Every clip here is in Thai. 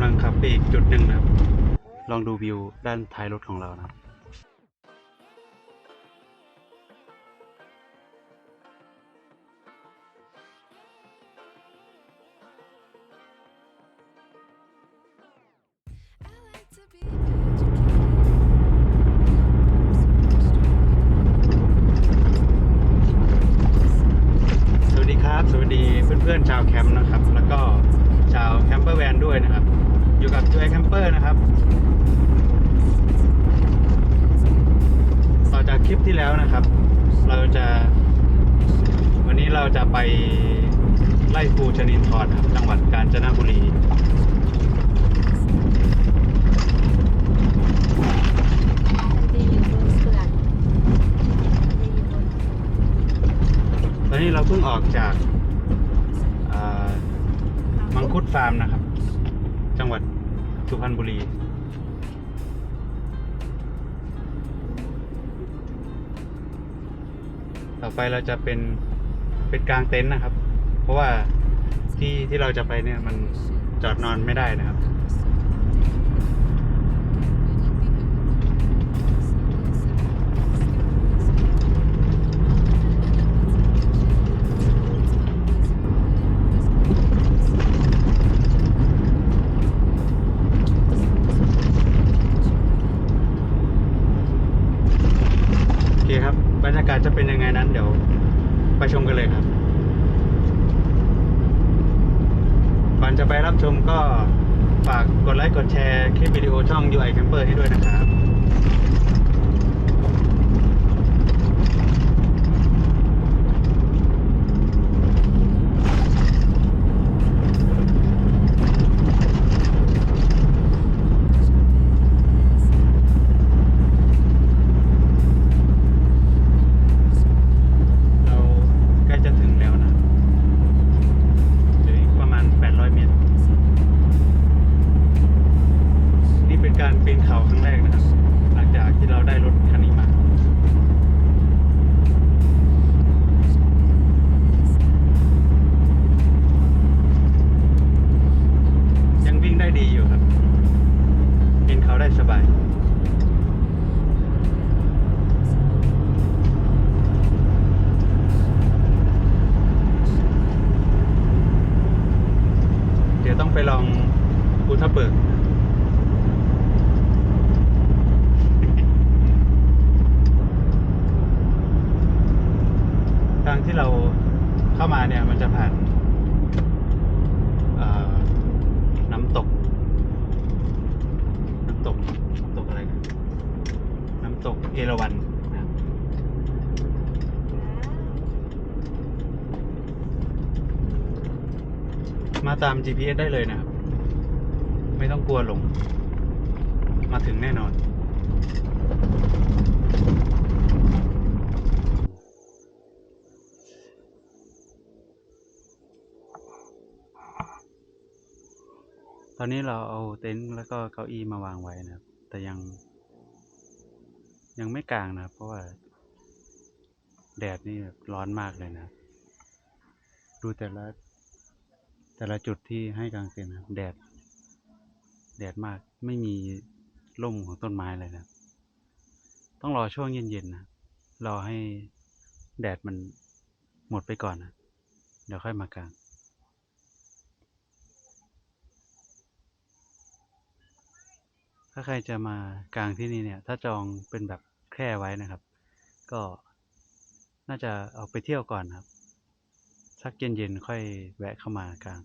ำลังขับไปอีกจุดหนึ่งนะครับ ลองดูวิวด้านท้ายรถของเรานะครับ จังหวัดกาญจนบุรีตอนนี้เราเพิ่งออกจากมังคุดฟาร์มนะครับ จังหวัดสุพรรณบุรีต่อไปเราจะเป็นเป็นกลางเต็นท์นะครับ เพราะว่า ที่ที่เราจะไปเนี่ยมันจอดนอนไม่ได้นะครับ โอเคครับ บรรยากาศจะเป็นยังไงนั้นเดี๋ยวไปชมกันเลยครับ ก่อนจะไปรับชมก็ฝากกดไลค์กดแชร์คลิปวิดีโอช่อง UI Camper ให้ด้วยนะครับ เราใกล้จะถึงแล้วนะเหลืออีกประมาณ 800 เมตร นี่เป็นการปีนเขาครั้งแรกนะครับ หลังจากที่เราได้รถคันนี้มา ยังวิ่งได้ดีอยู่ครับปีนเขาได้สบาย เดี๋ยวต้องไปลองภูทับเบิก ทางที่เราเข้ามาเนี่ยมันจะผ่านเอ่อน้ำตก น้ำตก น้ำตกอะไรกันน้ำตกเอราวัณนะครับมาตาม GPS ได้เลยนะครับ ไม่ต้องกลัวหลง มาถึงแน่นอน ตอนนี้เราเอาเต็นท์แล้วก็เก้าอี้มาวางไว้นะครับ แต่ยัง ยังไม่กลางนะครับ เพราะว่าแดดนี่ร้อนมากเลยนะ ดูแต่ละ แต่ละจุดที่ให้กลางเต็นท์แดด แดดมากไม่มีร่มของต้นไม้เลยนะต้องรอช่วงเย็นๆนะรอให้แดดมันหมดไปก่อนนะเดี๋ยวค่อยมากางถ้าใครจะมากางที่นี่เนี่ย ถ้าจองเป็นแบบแคร่ไว้นะครับ ก็น่าจะเอาไปเที่ยวก่อนครับ สักเย็นๆค่อยแวะเข้ามากลาง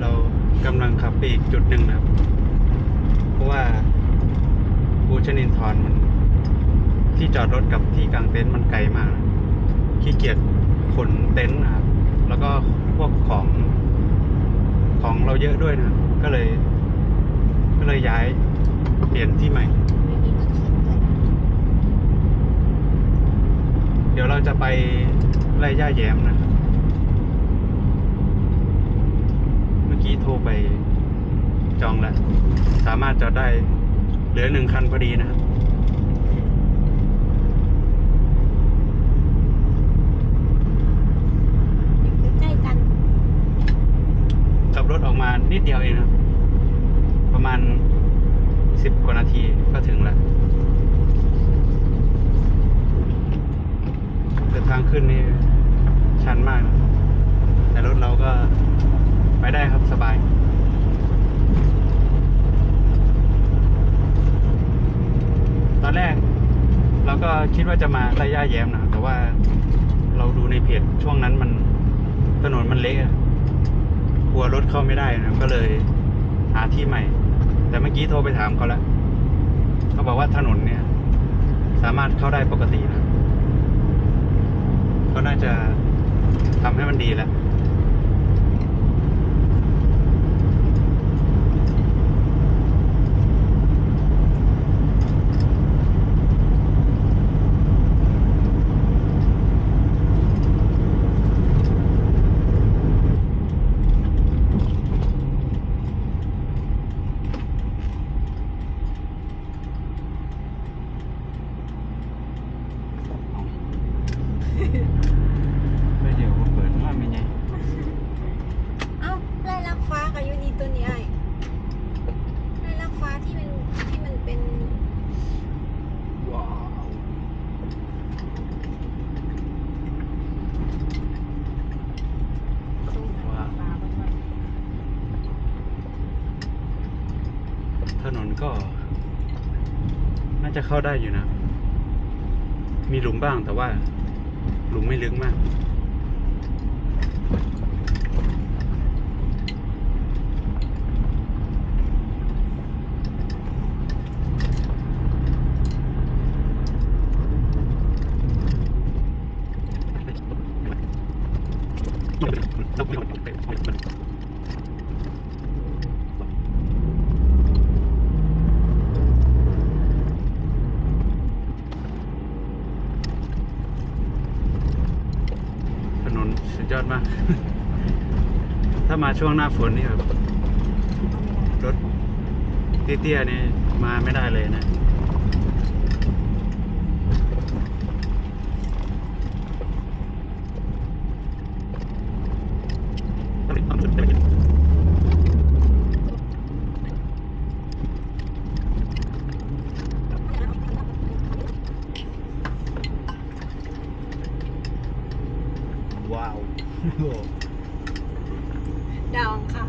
เรากำลังขับไปอีกจุดหนึ่งนะครับ เพราะว่าภูชนินทรมัน ที่จอดรถกับที่กลางเต็นท์มันไกลมาก ขี้เกียจขนเต็นท์นะครับ แล้วก็พวกของข อะด้วยนะก็เลย ก็เลยย้ายเปลี่ยนที่ใหม่ เดี๋ยวเราจะไปไล่ย่าแย้มนะ เมื่อกี้โทรไปจองแล้ว สามารถจอดได้เหลือหนึ่งคันพอดีนะครับ อยู่ใกล้ๆกัน ขับ รถออกมานิดเดียวเองนะครับประมาณสิบกว่านาทีก็ถึงแล้วแต่ทางขึ้นนี่ชันมากนะแต่รถเราก็ไปได้ครับสบาย ตอนแรกเราก็คิดว่าจะมาไล่ย่าแย้มนะครับแต่ว่าเราดูในเพจช่วงนั้นมันถนนมันเละ ลัวรถเข้าไม่ได้นะก็เลยหาที่ใหม่ แต่เมื่อกี้โทรไปถามเขาแล้วเขาบอกว่าถนนเนี่ย สามารถเข้าได้ปกตินะก็น่าจะทำให้มันดีแล้วก็เดี๋ยวเปิดว่าไม่ไง เอ้าไล่ลักฟ้ากับยูนีตัวนี้ไอ้ไล่ลักฟ้าที่มันที่มันเป็น ว้าว ตรงไหนฟ้าบ้างไหม ถนน ก็ น่าจะเข้าได้อยู่นะ มีหลุมบ้างแต่ว่า หลุมไม่ลึกมาก ถนนสุดยอดมาก ถ้ามาช่วงหน้าฝนนี่แบบรถเตี้ยๆนี่มาไม่ได้เลยนะว้าว ดาวอังคาร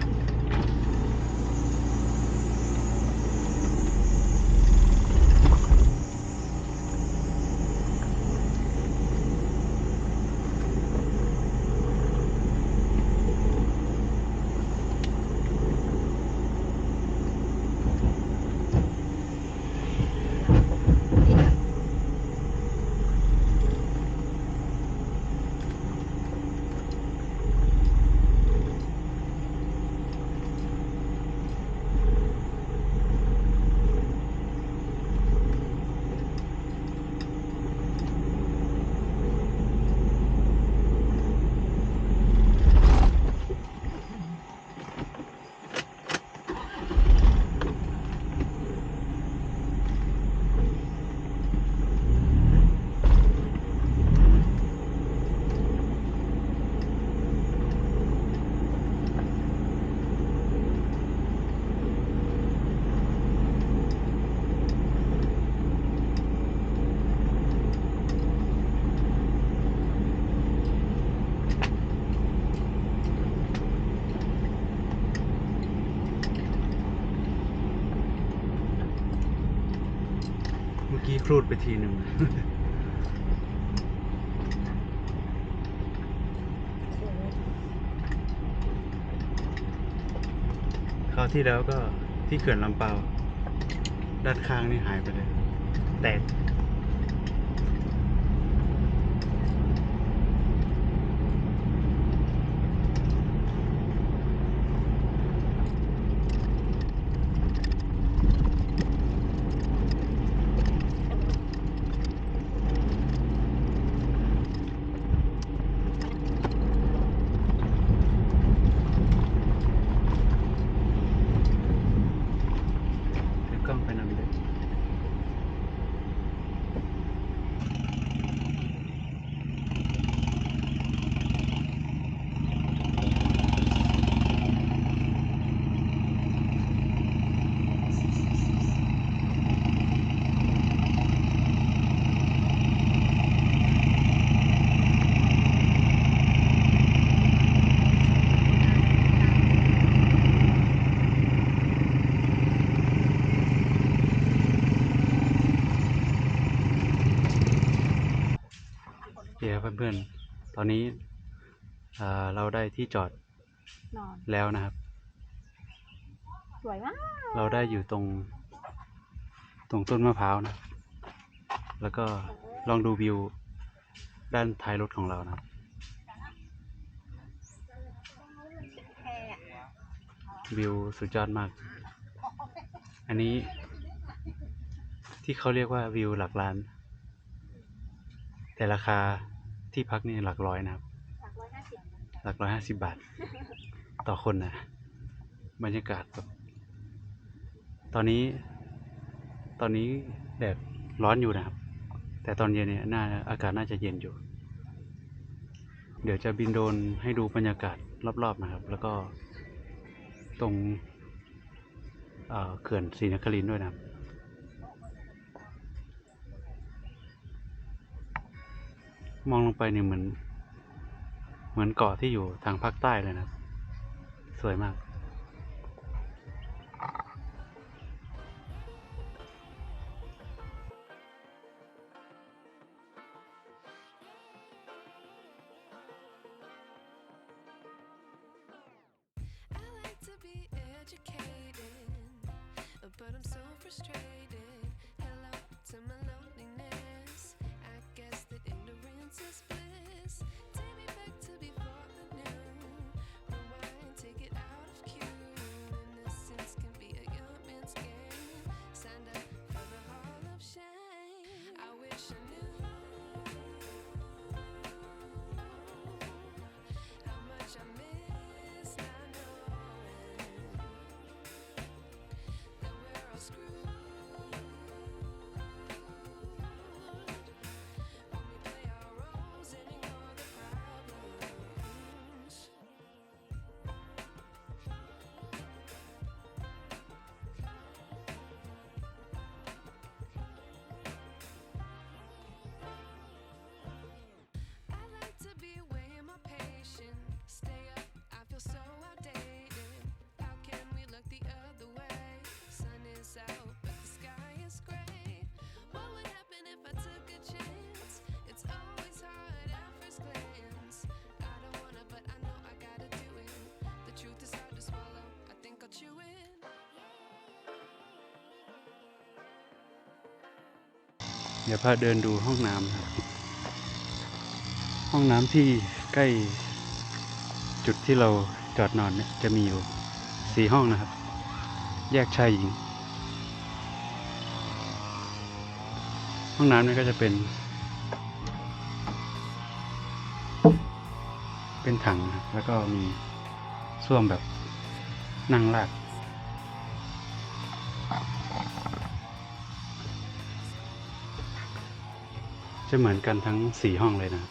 ครูดไปทีหนึ่งคราวที่แล้วก็ที่เขื่อนลำเปา ด้านข้างนี่หายไปเลย แตก ตอนนี้อ่าเราได้ที่จอดนอน แล้วนะครับ สวยมากเราได้อยู่ตรง ตรงต้นมะพร้าวนะ แล้วก็ลองดูวิวด้านท้ายรถของเรานะครับแค่อะวิวสุดยอดมาก อันนี้ ที่เขาเรียกว่าวิวหลักล้าน แต่ราคา ที่พักนี่หลักร้อยนะครับสามร้อยห้าสิบหลักร้อยห้าสิบบาท ต่อคนนะ บรรยากาศแบบตอนนี้ ตอนนี้แดดร้อนอยู่นะครับ แต่ตอนเย็นเนี่ยน่าอากาศน่าจะเย็นอยู่ เดี๋ยวจะบินโดรนให้ดูบรรยากาศรอบๆนะครับ แล้วก็ตรงเอ่อเขื่อนศรีนครินทร์ด้วยนะครับ มองลงไปเนี่ยเหมือน เหมือนเกาะที่อยู่ทางภาคใต้เลยนะ สวยมาก เดี๋ยวพาเดินดูห้องน้ำครับห้องน้ำที่ใกล้จุดที่เราจอดนอนเนี่ยจะมีอยู่สี่ห้องนะครับ แยกชายหญิง ห้องน้ำนี่ก็จะเป็น เป็นถังนะแล้วก็มีส้วมแบบนั่งลาด จะเหมือนกันทั้งสี่ห้องเลยนะ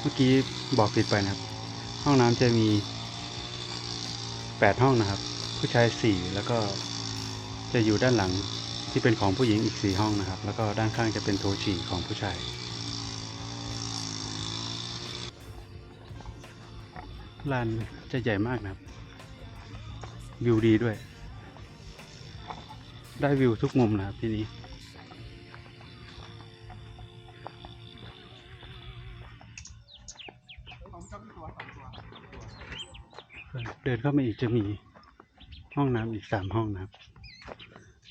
เมื่อกี้บอกผิดไปนะครับ ห้องน้ำจะมีแปดห้องนะครับ ผู้ชายสี่แล้วก็จะอยู่ด้านหลังที่เป็นของผู้หญิงอีกสี่ห้องนะครับ แล้วก็ด้านข้างจะเป็นโถฉี่ของผู้ชายลานจะใหญ่มากนะครับ วิวดีด้วย ได้วิวทุกมุมนะครับที่นี้ เดินเข้ามาอีกจะมีห้องน้ำอีกสามห้องนะครับ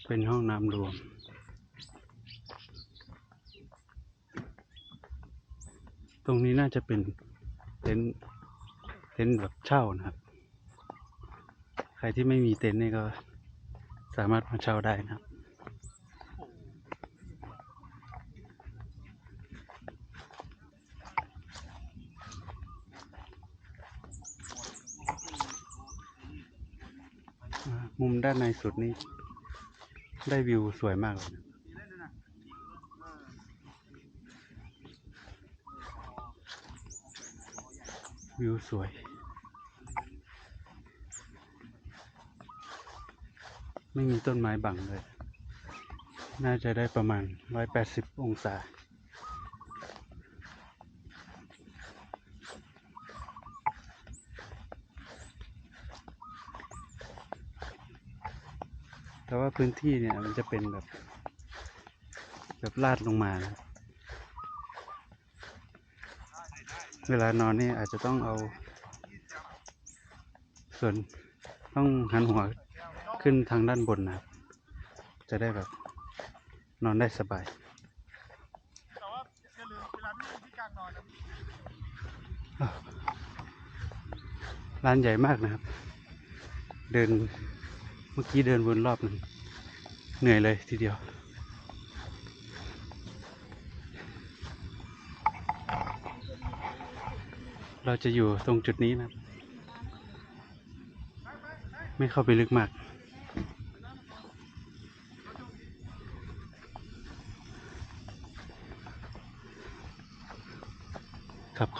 เป็นห้องน้ำรวมตรงนี้น่าจะเป็นเต็นท์เต็นท์แบบเช่านะครับ ใครที่ไม่มีเต็นท์นี่ก็ามารถมาเช่าได้นะครับมุมด้านในสุดนี้ได้วิวสวยมากเลยนะวิวสวย ไม่มีต้นไม้บังเลย น่าจะได้ประมาณ 180 องศา แต่ว่าพื้นที่เนี่ยมันจะเป็นแบบ แบบลาดลงมานะเวลานอนนี่อาจจะต้องเอา ส่วนต้องหันหัว ขึ้นทางด้านบนนะครับ จะได้แบบนอนได้สบายแต่ว่าอย่าลืมเวลาที่ที่กลางนอนนะร้านใหญ่มากนะครับ เดินเมื่อกี้เดินวนรอบหนึ่งเหนื่อยเลยทีเดียว เราจะอยู่ตรงจุดนี้นะครับไม่เข้าไปลึกมาก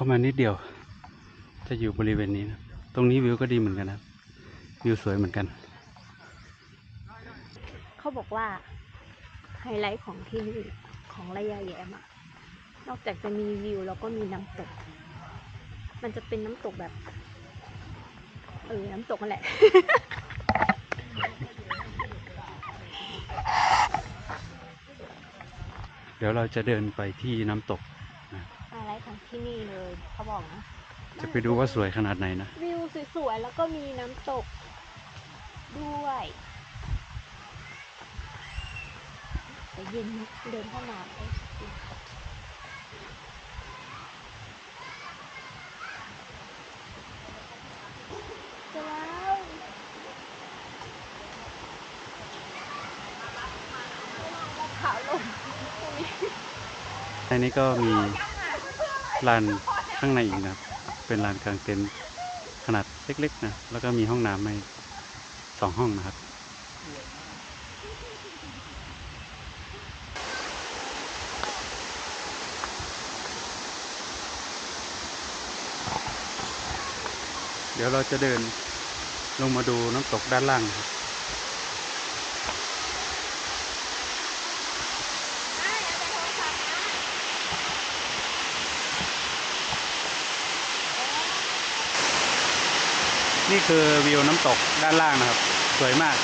เข้ามานิดเดียว จะอยู่บริเวณนี้นะตรงนี้วิวก็ดีเหมือนกันนะครับวิวสวยเหมือนกัน เขาบอกว่าไฮไลท์ของที่นี่ของระยะแยมอะนอกจากจะมีวิวแล้วก็มีน้ำตก มันจะเป็นน้ำตกแบบ เออ น้ำตกนั่นแหละ เดี๋ยวเราจะเดินไปที่น้ำตกไฮไลท์ ของที่นี่เลยเขาบอกนะจะไปดูว่าสวยขนาดไหนนะ วิวสวยๆ แล้วก็มีน้ำตกด้วยแต่เย็นนะเดินเข้ามาเอ้ยจะแล้วขาวลงตรงนี้ในนี้ก็มี ลานข้างในอีกนะครับ เป็นลานกลางเต็นท์ขนาดเล็กๆนะ แล้วก็มีห้องน้ำให้สองห้องนะครับ เดี๋ยวเราจะเดินลงมาดูน้ำตกด้านล่างครับ นี่คือวิวน้ำตกด้านล่างนะครับ สวยมาก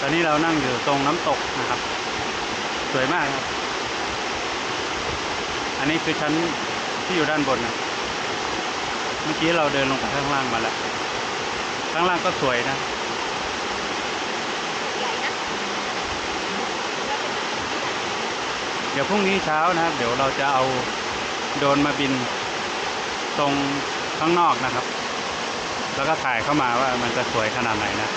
ตอนนี้เรานั่งอยู่ตรงน้ำตกนะครับ สวยมากครับ อันนี้คือชั้น ที่อยู่ด้านบนนะเมื่อกี้เราเดินลงไปข้างล่างมาแล้ว ข้างล่างก็สวยนะใหญ่นะเดี๋ยวพรุ่งนี้เช้านะครับ เดี๋ยวเราจะเอาโดรนมาบินตรงข้างนอกนะครับ แล้วก็ถ่ายเข้ามาว่ามันจะสวยขนาดไหนนะ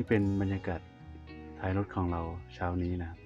นี่เป็นบรรยากาศท้ายรถของเราเช้านี้นะครับ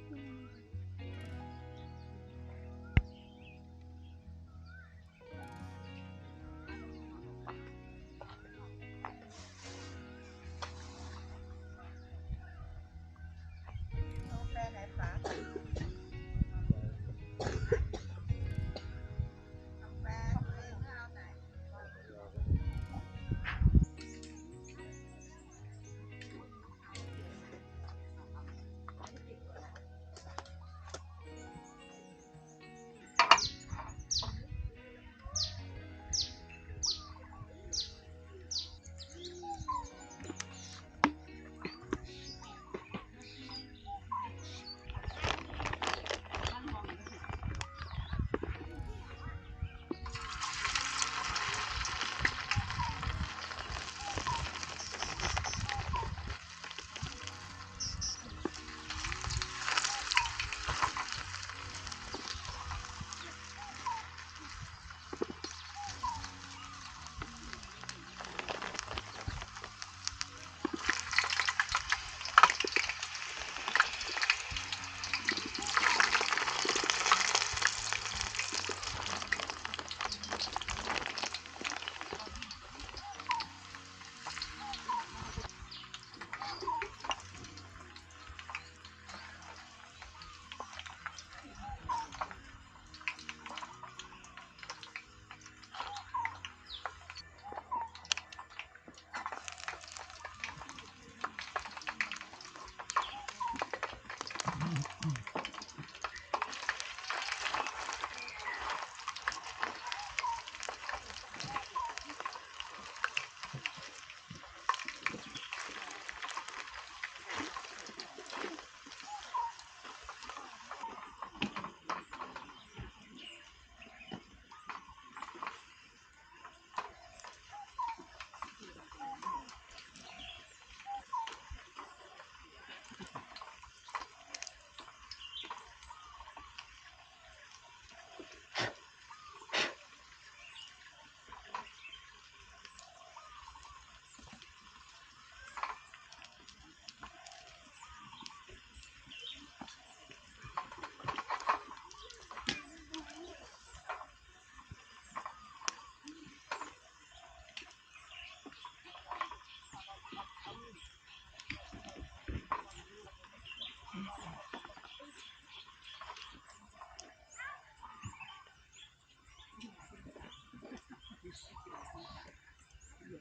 มื้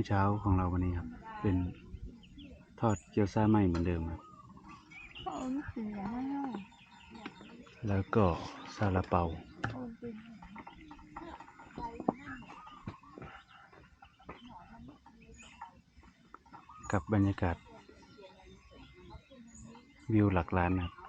อเช้าของเราวันนี้ครับ เป็นทอดเกี๊ยวซ่าไหมเหมือนเดิมครับ แล้วก็ซาลาเปา กับบรรยากาศวิวหลักล้านนะครับ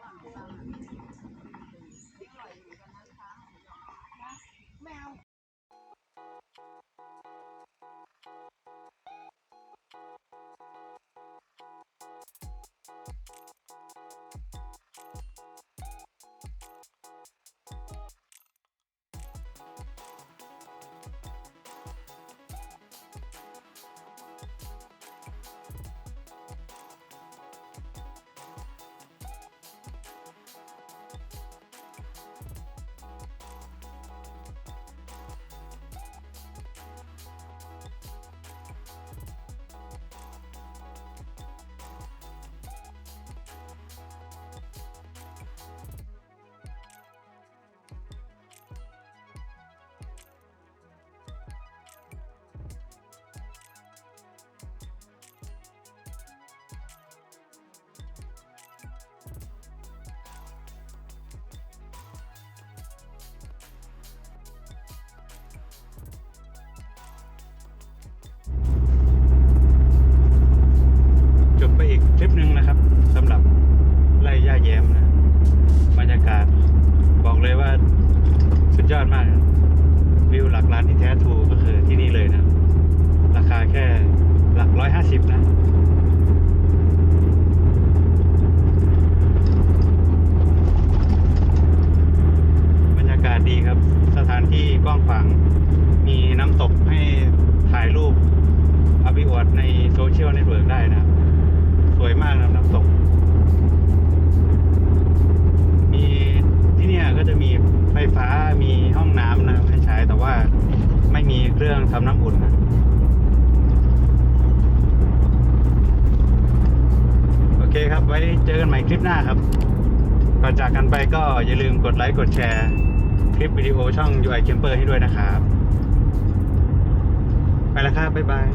มากวิวหลักล้านที่แท้ทูก็คือที่นี่เลยนะ ราคาแค่หลักร้อยห้าสิบนะบรรยากาศดีครับ สถานที่กว้างขวางมีน้ำตกให้ถ่ายรูปอาไปอวดในโซเชียลเน็ตเวิร์กได้นะ สวยมากนะน้ำตก มีที่เนี่ยก็จะมี ไฟฟ้ามีห้องน้ำนะครับให้ใช้แต่ว่าไม่มีเครื่องทำน้ำอุ่นนะโอเคครับไว้เจอกันใหม่คลิปหน้าครับก่อนจากกันไปก็อย่าลืมกดไลค์กดแชร์คลิปวิดีโอช่อง UI Camper ให้ด้วยนะครับ ไปแล้วครับบ๊ายบาย